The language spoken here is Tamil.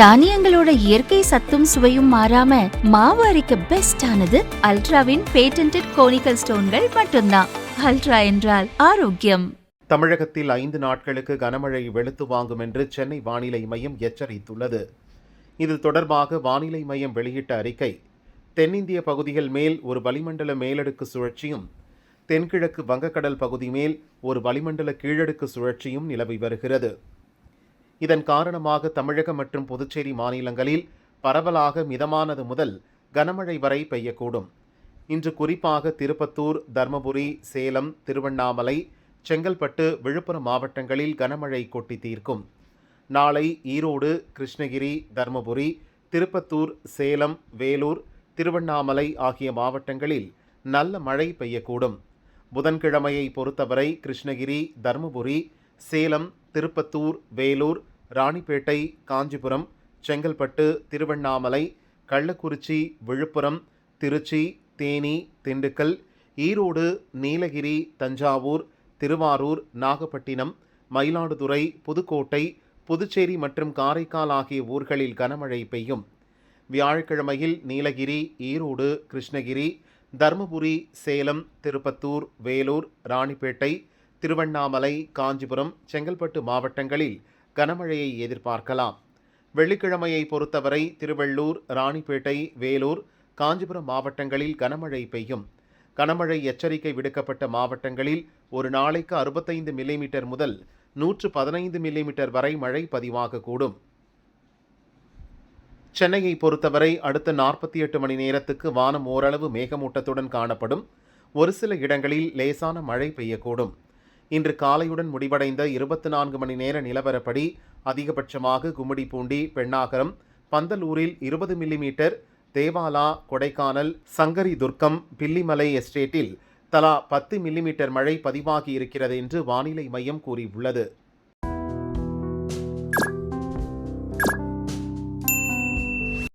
தானியங்களோட இயற்கை சத்தும் சுவையும் மாறாம மாவு அரைக்க பெஸ்ட் ஆனது அல்ட்ராவின் பேட்டன்ட் கோனிக்கல் ஸ்டோன்கள் மட்டும்தான். அல்ட்ரா என்றால் ஆரோக்கியம். தமிழகத்தில் ஐந்து நாட்களுக்கு கனமழை வெளுத்து வாங்கும் என்று சென்னை வானிலை மையம் எச்சரித்துள்ளது. இது தொடர்பாக வானிலை மையம் வெளியிட்ட அறிக்கை தென்னிந்திய பகுதிகள் மேல் ஒரு வளிமண்டல மேலடுக்கு சுழற்சியும் தென்கிழக்கு வங்கக்கடல் பகுதி மேல் ஒரு வளிமண்டல கீழடுக்கு சுழற்சியும் நிலவி வருகிறது. இதன் காரணமாக தமிழகம் மற்றும் புதுச்சேரி மாநிலங்களில் பரவலாக மிதமானது முதல் கனமழை வரை பெய்யக்கூடும். இன்று குறிப்பாக திருப்பத்தூர் தர்மபுரி சேலம் திருவண்ணாமலை செங்கல்பட்டு விழுப்புரம் மாவட்டங்களில் கனமழை கொட்டி தீர்க்கும். நாளை ஈரோடு கிருஷ்ணகிரி தர்மபுரி திருப்பத்தூர் சேலம் வேலூர் திருவண்ணாமலை ஆகிய மாவட்டங்களில் நல்ல மழை பெய்யக்கூடும். புதன்கிழமையை பொறுத்தவரை கிருஷ்ணகிரி தருமபுரி சேலம் திருப்பத்தூர் வேலூர் ராணிப்பேட்டை காஞ்சிபுரம் செங்கல்பட்டு திருவண்ணாமலை கள்ளக்குறிச்சி விழுப்புரம் திருச்சி தேனி திண்டுக்கல் ஈரோடு நீலகிரி தஞ்சாவூர் திருவாரூர் நாகப்பட்டினம் மயிலாடுதுறை புதுக்கோட்டை புதுச்சேரி மற்றும் காரைக்கால் ஆகிய ஊர்களில் கனமழை பெய்யும். வியாழக்கிழமையில் நீலகிரி ஈரோடு கிருஷ்ணகிரி தருமபுரி சேலம் திருப்பத்தூர் வேலூர் ராணிப்பேட்டை திருவண்ணாமலை காஞ்சிபுரம் செங்கல்பட்டு மாவட்டங்களில் கனமழையை எதிர்பார்க்கலாம். வெள்ளிக்கிழமையை பொறுத்தவரை திருவள்ளூர் ராணிப்பேட்டை வேலூர் காஞ்சிபுரம் மாவட்டங்களில் கனமழை பெய்யும். கனமழை எச்சரிக்கை விடுக்கப்பட்ட மாவட்டங்களில் ஒரு நாளைக்கு அறுபத்தைந்து மில்லிமீட்டர் முதல் நூற்று பதினைந்து மில்லிமீட்டர் வரை மழை பதிவாகக்கூடும். சென்னையை பொறுத்தவரை அடுத்த நாற்பத்தி எட்டு மணி நேரத்துக்கு வானம் ஓரளவு மேகமூட்டத்துடன் காணப்படும். ஒரு சில இடங்களில் லேசான மழை பெய்யக்கூடும். இன்று காலையுடன் முடிவடைந்த இருபத்தி நான்கு மணி நேர நிலவரப்படி அதிகபட்சமாக கும்மிடிப்பூண்டி பெண்ணாகரம் பந்தலூரில் இருபது மில்லிமீட்டர் தேவாலா கொடைக்கானல் சங்கரி துர்க்கம் பில்லிமலை எஸ்டேட்டில் தலா பத்து மில்லிமீட்டர் மழை பதிவாகி இருக்கிறது என்று வானிலை மையம் கூறியுள்ளது.